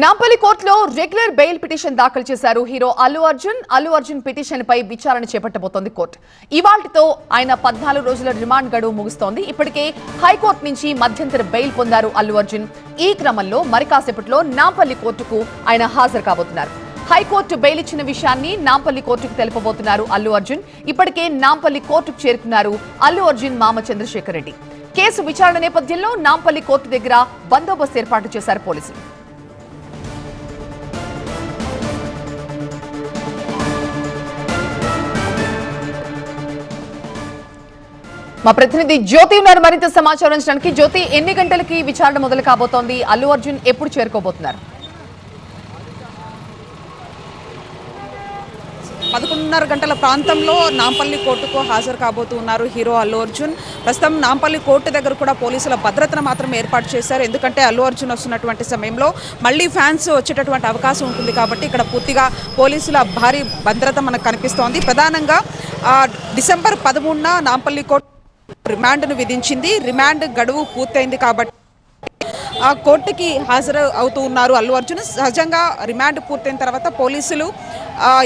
నాంపల్లి కోర్టులో regular bail petition దాఖలు చేశారు హీరో అల్లు అర్జున్. అల్లు అర్జున్ పిటిషన్ పై విచారణ చేపట్టబోతోంది కోర్టు. ఇవాళ్టితో ఆయన పద్నాలుగు రోజుల రిమాండ్ గడువు ముగుస్తోంది. ఇప్పటికే హైకోర్టు నుంచి మధ్యంతర బెయిల్ పొందారు అల్లు అర్జున్. ఈ క్రమంలో మరి కాసేపట్లో నాంపల్లి కోర్టుకు ఆయన హాజరు కాబోతున్నారు. హైకోర్టు బెయిల్ ఇచ్చిన విషయాన్ని నాంపల్లి కోర్టుకు తెలుపబోతున్నారు అల్లు అర్జున్. ఇప్పటికే నాంపల్లి కోర్టుకు చేరుకున్నారు అల్లు అర్జున్ మామ చంద్రశేఖర్ రెడ్డి. కేసు విచారణ నేపథ్యంలో నాంపల్లి కోర్టు దగ్గర బందోబస్తు ఏర్పాటు చేశారు పోలీసులు. మా ప్రతినిధి జ్యోతి ఉన్నారు. మరింత సమాచారం ఇచ్చడానికి జ్యోతి ఎన్ని గంటలకి విచారణ మొదలు కాబోతోంది? అల్లు అర్జున్ ఎప్పుడు చేరుకోబోతున్నారు? పదకొండున్నర గంటల ప్రాంతంలో నాంపల్లి కోర్టుకు హాజరు కాబోతున్నారు హీరో అల్లు అర్జున్. ప్రస్తుతం నాంపల్లి కోర్టు దగ్గర కూడా పోలీసుల భద్రతను మాత్రం ఏర్పాటు చేశారు. ఎందుకంటే అల్లు అర్జున్ వస్తున్నటువంటి సమయంలో మళ్ళీ ఫ్యాన్స్ వచ్చేటటువంటి అవకాశం ఉంటుంది కాబట్టి ఇక్కడ పూర్తిగా పోలీసుల భారీ భద్రత మనకు కనిపిస్తోంది. ప్రధానంగా డిసెంబర్ పదమూడున నాంపల్లి కోర్టు రిమాండ్ను విధించింది. రిమాండ్ గడువు పూర్తయింది కాబట్టి ఆ కోర్టుకి హాజరు అవుతూ ఉన్నారు అల్లు అర్జున్. సహజంగా రిమాండ్ పూర్తయిన తర్వాత పోలీసులు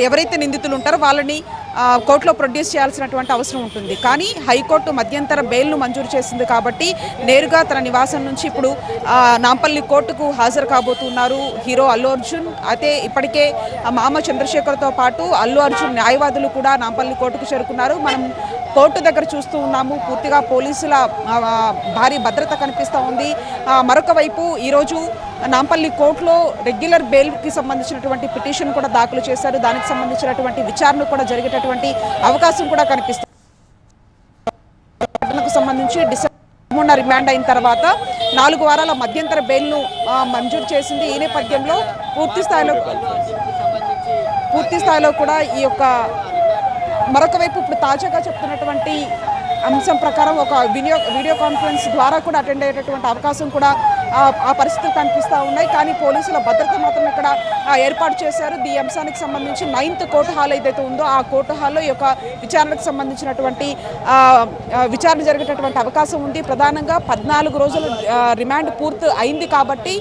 ఎవరైతే నిందితులు ఉంటారో వాళ్ళని కోర్టులో ప్రొడ్యూస్ చేయాల్సినటువంటి అవసరం ఉంటుంది. కానీ హైకోర్టు మధ్యంతర బెయిల్ను మంజూరు చేసింది కాబట్టి నేరుగా తన నివాసం నుంచి ఇప్పుడు నాంపల్లి కోర్టుకు హాజరు కాబోతున్నారు హీరో అల్లు అర్జున్. అయితే ఇప్పటికే మామ చంద్రశేఖర్తో పాటు అల్లు అర్జున్ న్యాయవాదులు కూడా నాంపల్లి కోర్టుకు చేరుకున్నారు. మనం కోర్టు దగ్గర చూస్తూ ఉన్నాము. పూర్తిగా పోలీసుల భారీ భద్రత కనిపిస్తూ ఉంది. మరొక వైపు ఈరోజు నాంపల్లి కోర్టులో రెగ్యులర్ బెయిల్కి సంబంధించినటువంటి పిటిషన్ కూడా దాఖలు చేశారు. దానికి సంబంధించినటువంటి విచారణ కూడా జరిగేటటువంటి అవకాశం కూడా కనిపిస్తుంది సంబంధించి డిసెంబర్ రిమాండ్ అయిన తర్వాత నాలుగు వారాల మధ్యంతర బెయిల్ను మంజూరు చేసింది. ఈ నేపథ్యంలో పూర్తి స్థాయిలో పూర్తి స్థాయిలో కూడా ఈ యొక్క మరొక వైపు ఇప్పుడు తాజాగా చెప్తున్నటువంటి అంశం ప్రకారం ఒక వీడియో వీడియో కాన్ఫరెన్స్ ద్వారా కూడా అటెండ్ అయ్యేటటువంటి అవకాశం కూడా ఆ, పరిస్థితులు కనిపిస్తూ ఉన్నాయి. కానీ పోలీసుల భద్రత మాత్రం ఇక్కడ ఏర్పాటు చేశారు. ఈ అంశానికి సంబంధించి నైన్త్ కోర్టు హాల్ ఏదైతే ఉందో ఆ కోర్టు హాల్లో ఈ యొక్క విచారణకు సంబంధించినటువంటి విచారణ జరిగేటటువంటి అవకాశం ఉంది. ప్రధానంగా పద్నాలుగు రోజులు రిమాండ్ పూర్తి అయింది కాబట్టి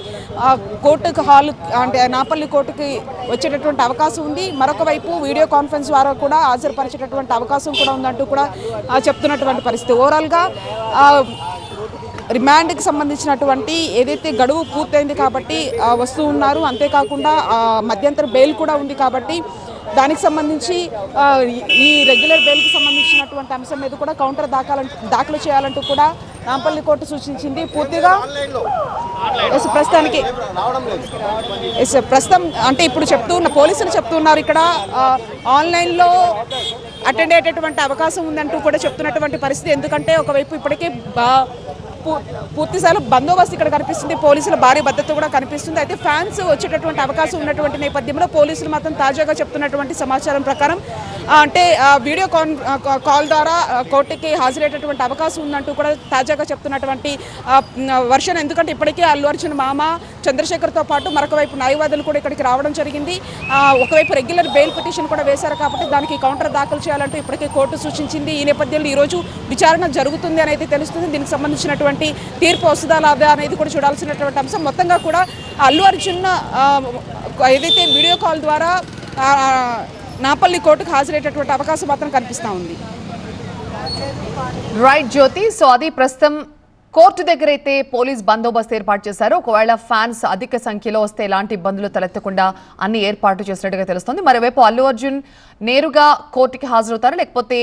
కోర్టుకు హాల్ అంటే నాపల్లి కోర్టుకి వచ్చేటటువంటి అవకాశం ఉంది. మరొక వైపు వీడియో కాన్ఫరెన్స్ ద్వారా కూడా హాజరుపరిచేటటువంటి అవకాశం కూడా ఉందంటూ కూడా చెప్తున్నటువంటి పరిస్థితి. ఓవరాల్గా రిమాండ్కి సంబంధించినటువంటి ఏదైతే గడువు పూర్తయింది కాబట్టి వస్తూ ఉన్నారు. అంతేకాకుండా మధ్యంతర బెయిల్ కూడా ఉంది కాబట్టి దానికి సంబంధించి ఈ- రెగ్యులర్ బెయిల్కి సంబంధించినటువంటి అంశం మీద కూడా కౌంటర్ దాఖాలంటూ దాఖలు చేయాలంటూ కూడా నాంపల్లి కోర్టు సూచించింది. పూర్తిగా ఎస్ ప్రస్తుతానికి ఎస్ ప్రస్తుతం అంటే ఇప్పుడు చెప్తూ ఉన్న పోలీసులు చెప్తున్నారు ఇక్కడ ఆన్లైన్లో అటెండ్ అయ్యేటటువంటి అవకాశం ఉందంటూ కూడా చెప్తున్నటువంటి పరిస్థితి. ఎందుకంటే ఒకవైపు ఇప్పటికే పూర్తి స్థాయిలో బందోబస్తు ఇక్కడ కనిపిస్తుంది. పోలీసుల భారీ భద్రత కూడా కనిపిస్తుంది. అయితే ఫ్యాన్స్ వచ్చేటటువంటి అవకాశం ఉన్నటువంటి నేపథ్యంలో పోలీసులు మాత్రం తాజాగా చెప్తున్నటువంటి సమాచారం ప్రకారం అంటే వీడియో కాన్ కాల్ ద్వారా కోర్టుకి హాజరయ్యేటటువంటి అవకాశం ఉందంటూ కూడా తాజాగా చెప్తున్నటువంటి వర్షన్. ఎందుకంటే ఇప్పటికే అల్లు అర్జున్ మామ చంద్రశేఖర్తో పాటు మరొక వైపు న్యాయవాదులు కూడా ఇక్కడికి రావడం జరిగింది. ఒకవైపు రెగ్యులర్ బెయిల్ పిటిషన్ కూడా వేశారు కాబట్టి దానికి కౌంటర్ దాఖలు చేయాలంటూ ఇప్పటికే కోర్టు సూచించింది. ఈ నేపథ్యంలో ఈరోజు విచారణ జరుగుతుంది అని అయితే తెలుస్తుంది. దీనికి సంబంధించినటువంటి తీర్పు వస్తుందా లేదా అనేది కూడా చూడాల్సినటువంటి అంశం. మొత్తంగా కూడా అల్లు అర్జున్ ఏదైతే వీడియో కాల్ ద్వారా నాపల్లి కోర్టుకు హాజరయ్యేటటువంటి అవకాశం మాత్రం కనిపిస్తూ ఉంది. రైట్ జ్యోతి సో అది ప్రస్తుతం కోర్టు దగ్గర అయితే పోలీస్ బందోబస్తు ఏర్పాటు చేశారు. ఒకవేళ ఫ్యాన్స్ అధిక సంఖ్యలో వస్తే ఎలాంటి ఇబ్బందులు తలెత్తకుండా అన్ని ఏర్పాటు చేసినట్టుగా తెలుస్తుంది. మరోవైపు అల్లు అర్జున్ నేరుగా కోర్టుకి హాజరవుతారు? లేకపోతే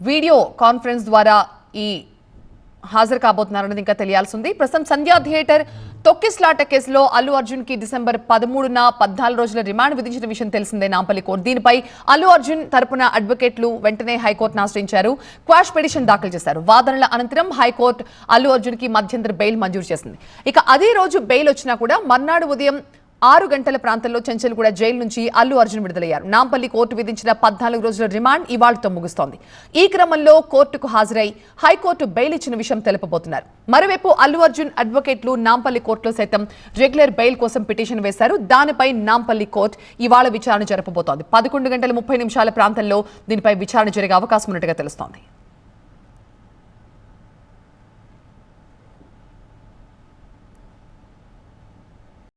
వీడియో కాన్ఫరెన్స్ ద్వారా ఈ హాజరు కాబోతున్నారన్నది ఇంకా తెలియాల్సి ఉంది ప్రస్తుతం సంధ్యా థియేటర్ తొక్కిస్లాట కేసులో అల్లు అర్జున్కి డిసెంబర్ పదమూడున పద్నాలుగు రోజుల రిమాండ్ విధించిన విషయం తెలిసిందే నాంపల్లి కోర్టు. దీనిపై అల్లు అర్జున్ తరపున అడ్వకేట్లు వెంటనే హైకోర్టును ఆశ్రయించారు. క్వాష్ పిటిషన్ దాఖలు చేశారు. వాదనల అనంతరం హైకోర్టు అల్లు అర్జున్కి మధ్యంతర బెయిల్ మంజూరు చేసింది. ఇక అదే రోజు బెయిల్ వచ్చినా కూడా మర్నాడు ఉదయం ఆరు గంటల ప్రాంతంలో చెంచల్గూడ జైలు నుంచి అల్లు అర్జున్ విడుదలయ్యారు. నాంపల్లి కోర్టు విధించిన పద్నాలుగు రోజుల రిమాండ్ ఇవాళతో ముగుస్తోంది. ఈ క్రమంలో కోర్టుకు హాజరై హైకోర్టు బెయిల్ ఇచ్చిన విషయం తెలుపబోతున్నారు. మరోవైపు అల్లు అర్జున్ అడ్వకేట్లు నాంపల్లి కోర్టులో సైతం రెగ్యులర్ బెయిల్ కోసం పిటిషన్ వేశారు. దానిపై నాంపల్లి కోర్టు ఇవాళ విచారణ జరపబోతోంది. పదకొండు గంటల ముప్పై నిమిషాల ప్రాంతంలో దీనిపై విచారణ జరిగే అవకాశం ఉన్నట్టుగా తెలుస్తోంది.